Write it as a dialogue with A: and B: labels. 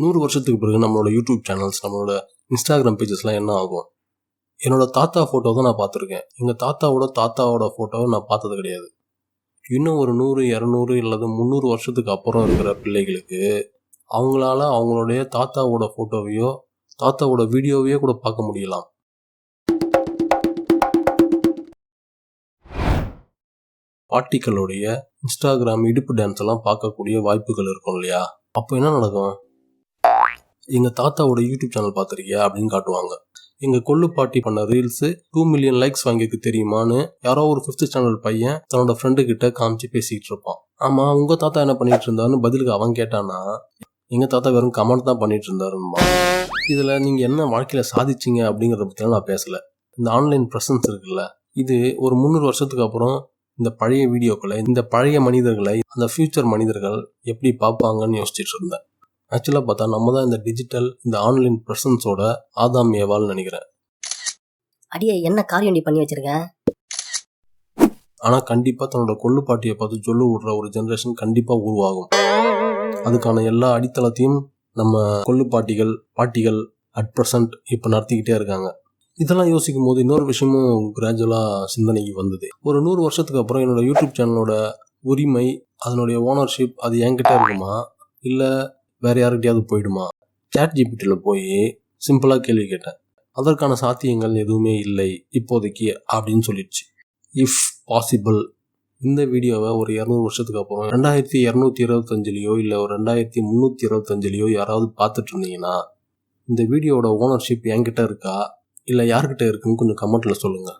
A: நூறு வருஷத்துக்கு பிறகு நம்மளோட யூடியூப் சேனல்ஸ் நம்மளோட இன்ஸ்டாகிராம் பேஜஸ்லாம் என்ன ஆகும்? என்னோட தாத்தா ஃபோட்டோ தான் நான் பார்த்துருக்கேன். எங்கள் தாத்தாவோட தாத்தாவோட ஃபோட்டோவை நான் பார்த்தது கிடையாது. இன்னும் ஒரு நூறு இரநூறு இல்லது முந்நூறு வருஷத்துக்கு அப்புறம் இருக்கிற பிள்ளைகளுக்கு அவங்களால அவங்களுடைய தாத்தாவோட ஃபோட்டோவையோ தாத்தாவோட வீடியோவையோ கூட பார்க்க முடியலாம். பாட்டிகளுடைய இன்ஸ்டாகிராம் இடுப்பு டான்ஸ் எல்லாம் பார்க்கக்கூடிய வாய்ப்புகள் இருக்கும் இல்லையா? அப்போ என்ன நடக்கும்? எங்கள் தாத்தாவோட யூடியூப் சேனல் பார்த்துருக்கியா அப்படின்னு காட்டுவாங்க. எங்கள் கொள்ளு பாட்டி பண்ண ரீல்ஸு டூ மில்லியன் லைக்ஸ் வாங்கியிருக்கு தெரியுமான்னு யாரோ ஒரு ஃபிஃப்த் ஸ்டாண்டர்ட் பையன் தன்னோட ஃப்ரெண்டு கிட்ட காமிச்சு பேசிக்கிட்டு இருப்பான். ஆமாம் உங்கள் தாத்தா என்ன பண்ணிட்டு இருந்தாருன்னு பதிலுக்கு அவன் கேட்டானா எங்கள் தாத்தா வெறும் கமெண்ட் தான் பண்ணிட்டு இருந்தாருமா இதில் நீங்கள் என்ன வாழ்க்கையில் சாதிச்சீங்க? அப்படிங்கிறத பற்றிலாம் நான் பேசலை. இந்த ஆன்லைன் ப்ரெசன்ஸ் இருக்குல்ல இது ஒரு முந்நூறு வருஷத்துக்கு அப்புறம் இந்த பழைய வீடியோக்களை இந்த பழைய மனிதர்களை அந்த ஃபியூச்சர் மனிதர்கள் எப்படி பார்ப்பாங்கன்னு யோசிச்சுட்டு இருந்தேன். ஆக்சுவலாக பார்த்தா நம்ம தான் இந்த டிஜிட்டல் இந்த ஆன்லைன் ப்ரெசன்ஸோட ஆதாம் ஏவால்னு நினைக்கிறேன்.
B: அடியே என்ன காரியம் நீ பண்ணி வச்சிருக்க?
A: ஆனால் கண்டிப்பாக தன்னோட கொள்ளு பாட்டியை பார்த்து சொல்லு விடுற ஒரு ஜென்ரேஷன் கண்டிப்பாக உருவாகும். அதுக்கான எல்லா அடித்தளத்தையும் நம்ம கொள்ளு பாட்டிகள் பாட்டிகள் அட் ப்ரெசன்ட் இப்போ நடத்திக்கிட்டே இருக்காங்க. இதெல்லாம் யோசிக்கும் போது இன்னொரு விஷயமும் கிராஜுவலாக சிந்தனைக்கு வந்தது. ஒரு நூறு வருஷத்துக்கு அப்புறம் என்னோட யூடியூப் சேனலோட உரிமை அதனுடைய ஓனர்ஷிப் அது என்கிட்ட இருக்குமா? இல்லை வேற யாருக்கிட்டயாவது போயிடுமா? சேட் ஜிபிட்டியில் போய் சிம்பிளாக கேள்வி கேட்டேன். அதற்கான சாத்தியங்கள் எதுவுமே இல்லை இப்போதைக்கு அப்படின்னு சொல்லிடுச்சு. இஃப் பாசிபிள் இந்த வீடியோவை ஒரு இரநூறு வருஷத்துக்கு அப்புறம் ரெண்டாயிரத்தி இரநூத்தி இருபத்தஞ்சிலையோ இல்லை ஒரு ரெண்டாயிரத்தி முந்நூற்றி இருபத்தஞ்சிலையோ யாராவது பார்த்துட்டு இருந்தீங்கன்னா இந்த வீடியோவோட ஓனர்ஷிப் என்கிட்ட இருக்கா? இல்லை யார்கிட்ட இருக்குன்னு கொஞ்சம் கமெண்ட்டில் சொல்லுங்கள்